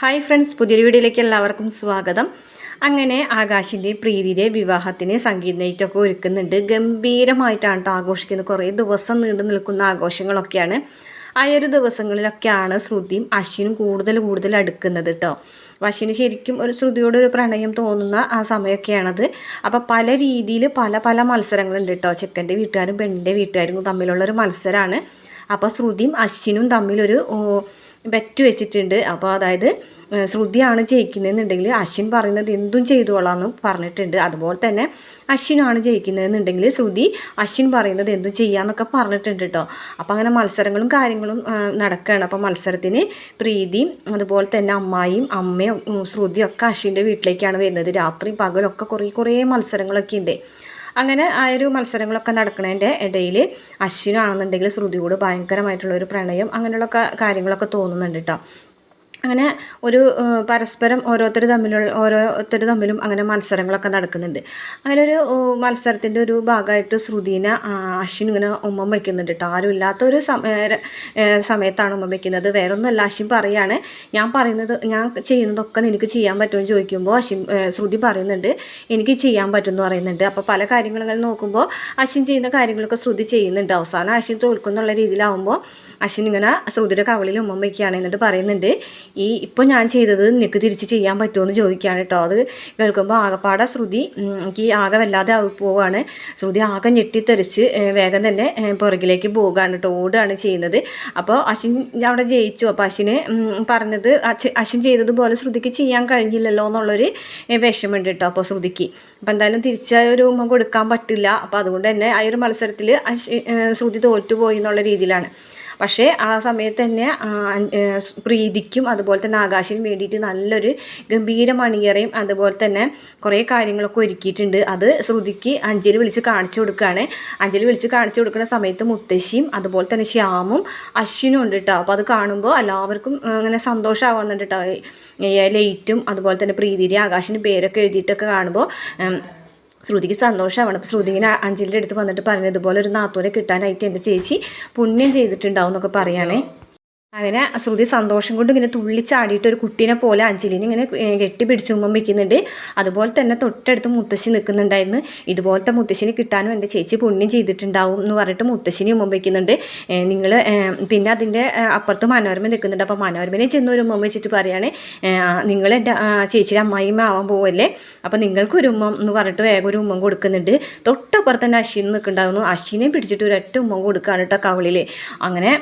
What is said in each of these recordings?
Hi friends പുതിയൊരു വീഡിയോയിലേക്ക് എല്ലാവർക്കും സ്വാഗതം. അങ്ങനെ ആകാശിന്റെ പ്രീതിയുടെ വിവാഹത്തിന് സംഗീത നൈറ്റൊക്കെ ഒരുക്കുന്നുണ്ട്. ഗംഭീരമായിട്ടാണ് ട്ടോ ആഘോഷിക്കുന്നത്. കുറേ ദിവസം നീണ്ടു നിൽക്കുന്ന ആഘോഷങ്ങളൊക്കെയാണ്. ആ ഒരു ദിവസങ്ങളിലൊക്കെയാണ് ശ്രുതിയും അശ്വിനും കൂടുതൽ കൂടുതൽ അടുക്കുന്നത് കേട്ടോ അശ്വിന് ശരിക്കും ഒരു ശ്രുതിയോട് ഒരു പ്രണയം തോന്നുന്ന ആ സമയമൊക്കെയാണത് അപ്പോൾ പല രീതിയിൽ പല പല മത്സരങ്ങളുണ്ട് കേട്ടോ ചെക്കന്റെ വീട്ടുകാരും പെണ്ണിന്റെ വീട്ടുകാരും തമ്മിലുള്ളൊരു മത്സരമാണ് അപ്പോൾ ശ്രുതിയും അശ്വിനും തമ്മിലൊരു ബെറ്റ് വെച്ചിട്ടുണ്ട്. അപ്പോൾ അതായത് ശ്രുതിയാണ് ജയിക്കുന്നതെന്നുണ്ടെങ്കിൽ അശ്വിൻ പറയുന്നത് എന്തും ചെയ്തോളാമെന്ന് പറഞ്ഞിട്ടുണ്ട്. അതുപോലെ തന്നെ അശ്വിനാണ് ജയിക്കുന്നതെന്നുണ്ടെങ്കിൽ ശ്രുതി അശ്വിൻ പറയുന്നത് എന്തും ചെയ്യാമെന്നൊക്കെ പറഞ്ഞിട്ടുണ്ട് കേട്ടോ അപ്പോൾ അങ്ങനെ മത്സരങ്ങളും കാര്യങ്ങളും നടക്കുകയാണ് അപ്പോൾ മത്സരത്തിന് പ്രീതിയും അതുപോലെ തന്നെ അമ്മായിയും അമ്മയും ശ്രുതിയും ഒക്കെ അശ്വിന്റെ വീട്ടിലേക്കാണ് വരുന്നത്. രാത്രി പകലൊക്കെ കുറേ കുറേ മത്സരങ്ങളൊക്കെ ഉണ്ട് അങ്ങനെ ആ ഒരു മത്സരങ്ങളൊക്കെ നടക്കുന്നതിന്റെ ഇടയിൽ അശ്വിനാണെന്നുണ്ടെങ്കിൽ ശ്രുതിയോട് ഭയങ്കരമായിട്ടുള്ള ഒരു പ്രണയം അങ്ങനെയുള്ള കാര്യങ്ങളൊക്കെ തോന്നുന്നുണ്ട് കേട്ടോ അങ്ങനെ ഒരു പരസ്പരം ഓരോരുത്തർ തമ്മിലുള്ള ഓരോരുത്തർ തമ്മിലും അങ്ങനെ മത്സരങ്ങളൊക്കെ നടക്കുന്നുണ്ട്. അങ്ങനെ ഒരു മത്സരത്തിന്റെ ഒരു ഭാഗമായിട്ട് ശ്രുതിനെ അശ്വിൻ ഇങ്ങനെ ഉമ്മം വയ്ക്കുന്നുണ്ട് കേട്ടോ ആരും ഇല്ലാത്ത ഒരു സമയത്താണ് ഉമ്മം വയ്ക്കുന്നത് വേറെ ഒന്നുമല്ല അശ്വിൻ പറയാണ് ഞാൻ പറയുന്നത് ഞാൻ ചെയ്യുന്നതൊക്കെ നിനക്ക് ചെയ്യാൻ പറ്റുമെന്ന് ചോദിക്കുമ്പോൾ അശ്വിൻ ശ്രുതി പറയുന്നുണ്ട് എനിക്ക് ചെയ്യാൻ പറ്റുമെന്ന് പറയുന്നുണ്ട്. അപ്പോൾ പല കാര്യങ്ങളങ്ങനെ നോക്കുമ്പോൾ അശ്വിൻ ചെയ്യുന്ന കാര്യങ്ങളൊക്കെ ശ്രുതി ചെയ്യുന്നുണ്ട്. അവസാനം അശ്വിൻ തോൽക്കുന്നുള്ള രീതിയിലാവുമ്പോൾ അശ്വിൻ ഇങ്ങനെ ശ്രുതിയുടെ കവളിൽ ഉമ്മം വയ്ക്കുകയാണ് എന്നിട്ട് പറയുന്നുണ്ട് ഈ ഇപ്പോൾ ഞാൻ ചെയ്തത് നിനക്ക് തിരിച്ച് ചെയ്യാൻ പറ്റുമെന്ന് ചോദിക്കുകയാണ് കേട്ടോ. അത് കേൾക്കുമ്പോൾ ആകപ്പാടെ ശ്രുതി എനിക്ക് ആകെ വല്ലാതെ പോവുകയാണ് ശ്രുതി ആകെ ഞെട്ടിത്തെറിച്ച് വേഗം തന്നെ പുറകിലേക്ക് പോവുകയാണ് കേട്ടോ. ഓടുകയാണ് ചെയ്യുന്നത്. അപ്പോൾ അശ്വിൻ അവിടെ ജയിച്ചു. അപ്പോൾ അശ്വിന് പറഞ്ഞത് അശ്വിൻ ചെയ്തതുപോലെ ശ്രുതിക്ക് ചെയ്യാൻ കഴിഞ്ഞില്ലല്ലോ എന്നുള്ളൊരു വിഷമുണ്ട് കേട്ടോ അപ്പോൾ ശ്രുതിക്ക്. അപ്പോൾ എന്തായാലും തിരിച്ച ഒരു ഉമ്മ കൊടുക്കാൻ പറ്റില്ല. അപ്പോൾ അതുകൊണ്ട് തന്നെ ആ ഒരു മത്സരത്തിൽ ശ്രുതി തോറ്റുപോയി എന്നുള്ള രീതിയിലാണ്. പക്ഷേ ആ സമയത്ത് തന്നെ പ്രീതിക്കും അതുപോലെ തന്നെ ആകാശിനും വേണ്ടിയിട്ട് നല്ലൊരു ഗംഭീര മണിയറയും അതുപോലെ തന്നെ കുറേ കാര്യങ്ങളൊക്കെ ഒരുക്കിയിട്ടുണ്ട്. അത് ശ്രുതിക്ക് അഞ്ജലി വിളിച്ച് കാണിച്ചു കൊടുക്കുകയാണ്. അഞ്ജലി വിളിച്ച് കാണിച്ചു കൊടുക്കുന്ന സമയത്ത് മുത്തശ്ശിയും അതുപോലെ തന്നെ ശ്യാമും അശ്വിനും ഉണ്ട് കേട്ടോ അപ്പോൾ അത് കാണുമ്പോൾ എല്ലാവർക്കും അങ്ങനെ സന്തോഷമാവുന്നുണ്ട് കേട്ടോ ലൈറ്റും അതുപോലെ തന്നെ പ്രീതിരി ആകാശിന്റെ പേരൊക്കെ എഴുതിയിട്ടൊക്കെ കാണുമ്പോൾ ശ്രുതിക്ക് സന്തോഷമാണ് അപ്പോൾ ശ്രുതി ഇങ്ങനെ അഞ്ജലിയുടെ അടുത്ത് വന്നിട്ട് പറഞ്ഞു ഇതുപോലെ ഒരു നാത്തൂരെ കിട്ടാനായിട്ട് എന്റെ ചേച്ചി പുണ്യം ചെയ്തിട്ടുണ്ടാവും എന്നൊക്കെ പറയുകയാണേ അങ്ങനെ ശ്രുതി സന്തോഷം കൊണ്ട് ഇങ്ങനെ തുള്ളിച്ചാടിയിട്ട് ഒരു കുട്ടീനെ പോലെ അഞ്ജലിനെ ഇങ്ങനെ കെട്ടിപ്പിടിച്ചു മുമ്പ് ഉമ്മം വയ്ക്കുന്നുണ്ട് അതുപോലെ തന്നെ തൊട്ടടുത്ത് മുത്തശ്ശി നിൽക്കുന്നുണ്ടായിരുന്നു. ഇതുപോലത്തെ മുത്തശ്ശിനെ കിട്ടാനും എന്റെ ചേച്ചി പുണ്യം ചെയ്തിട്ടുണ്ടാവും എന്ന് പറഞ്ഞിട്ട് മുത്തശ്ശിനെ ഉമ്മം വയ്ക്കുന്നുണ്ട് നിങ്ങൾ പിന്നെ അതിന്റെ അപ്പുറത്ത് മനോരമ നിൽക്കുന്നുണ്ട്. അപ്പോൾ മനോരമനെ ചെന്ന് ഒരു ഉമ്മം വെച്ചിട്ട് പറയാണ് നിങ്ങൾ എന്റെ ചേച്ചിയുടെ അമ്മായിമ്മ ആവാൻ പോവല്ലേ? അപ്പോൾ നിങ്ങൾക്കൊരു ഉമ്മം എന്ന് പറഞ്ഞിട്ട് വേഗം ഒരു ഉമ്മം കൊടുക്കുന്നുണ്ട്. തൊട്ടപ്പുറത്ത് തന്നെ അശ്വിൻ നിൽക്കുന്നുണ്ടാവുന്നു അശ്വിനെ പിടിച്ചിട്ട് ഒരൊറ്റ ഉമ്മം കൊടുക്കുകയാണ് കേട്ടോ കവളിൽ അങ്ങനെ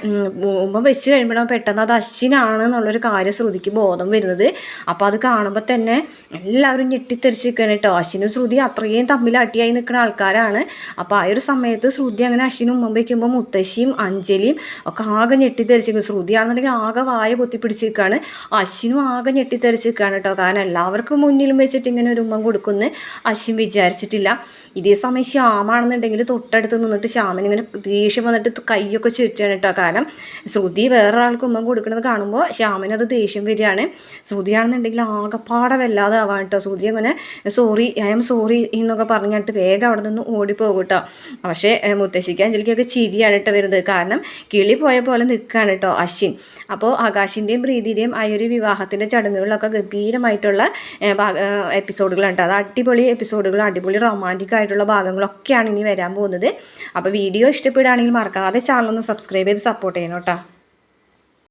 ഉമ്മ വെച്ച് കഴിയുമ്പോഴാണ് പെട്ടെന്ന് അത് അശ്വിനാണ് എന്നുള്ളൊരു കാര്യം ശ്രുതിക്ക് ബോധം വരുന്നത്. അപ്പോൾ അത് കാണുമ്പോൾ തന്നെ എല്ലാവരും ഞെട്ടിത്തെറിച്ച് നിൽക്കണം കേട്ടോ. അശ്വിനും ശ്രുതി അത്രയും തമ്മിൽ അടിയായി നിൽക്കുന്ന ആൾക്കാരാണ്. അപ്പോൾ ആ ഒരു സമയത്ത് ശ്രുതി അങ്ങനെ അശ്വിനും ഉമ്മ വയ്ക്കുമ്പോൾ മുത്തശ്ശിയും അഞ്ജലിയും ഒക്കെ ആകെ ഞെട്ടിത്തെറിച്ചിരിക്കും ശ്രുതിയാണെന്നുണ്ടെങ്കിൽ ആകെ വായ പൊത്തി പിടിച്ചിരിക്കുകയാണ് അശ്വിനും ആകെ ഞെട്ടിത്തെറിച്ച് നിൽക്കുകയാണ് കേട്ടോ. കാരണം എല്ലാവർക്കും മുന്നിലും വെച്ചിട്ട് ഇങ്ങനെ ഒരു ഉമ്മം കൊടുക്കുമെന്ന് അശ്വിൻ വിചാരിച്ചിട്ടില്ല. ഇതേ സമയം ശ്യാമാണെന്നുണ്ടെങ്കിൽ തൊട്ടടുത്ത് നിന്നിട്ട് ശ്യാമൻ ഇങ്ങനെ ദേഷ്യം വന്നിട്ട് കൈയൊക്കെ ചുറ്റാണ് കേട്ടോ. കാരണം ശ്രുതി വേറെ ആൾക്ക് ഉമ്മ കൊടുക്കുന്നത് കാണുമ്പോൾ ശ്യാമിന് അത് ദേഷ്യം വരികയാണ്. ശ്രുതിയാണെന്നുണ്ടെങ്കിൽ ആകെപ്പാടെ വല്ലാതെ ആവാൻ കേട്ടോ. ശ്രുതി അങ്ങനെ സോറി ഐ എം സോറി എന്നൊക്കെ പറഞ്ഞിട്ട് വേഗം അവിടെ നിന്ന് ഓടിപ്പോകും കേട്ടോ. പക്ഷേ മുത്തശ്ശിക്ക് അഞ്ജലിക്കൊക്കെ ചിരിയാണ് കേട്ടോ വരുന്നത്. കാരണം കിളി പോയ പോലെ നിൽക്കുകയാണ് കേട്ടോ അശ്വിൻ. അപ്പോൾ ആകാശിന്റെയും പ്രീതിയുടെയും ആ ഒരു വിവാഹത്തിന്റെ ചടങ്ങുകളിലൊക്കെ ഗംഭീരമായിട്ടുള്ള എപ്പിസോഡുകളാണ് അത് അടിപൊളി എപ്പിസോഡുകൾ അടിപൊളി റൊമാന്റിക് ആയിട്ടുള്ള ഭാഗങ്ങളൊക്കെയാണ് ഇനി വരാൻ പോകുന്നത്. അപ്പോൾ വീഡിയോ ഇഷ്ടപ്പെടുകയാണെങ്കിൽ മറക്കാതെ ചാനൽ ഒന്ന് സബ്സ്ക്രൈബ് ചെയ്ത് സപ്പോർട്ട് ചെയ്യണം കേട്ടോ.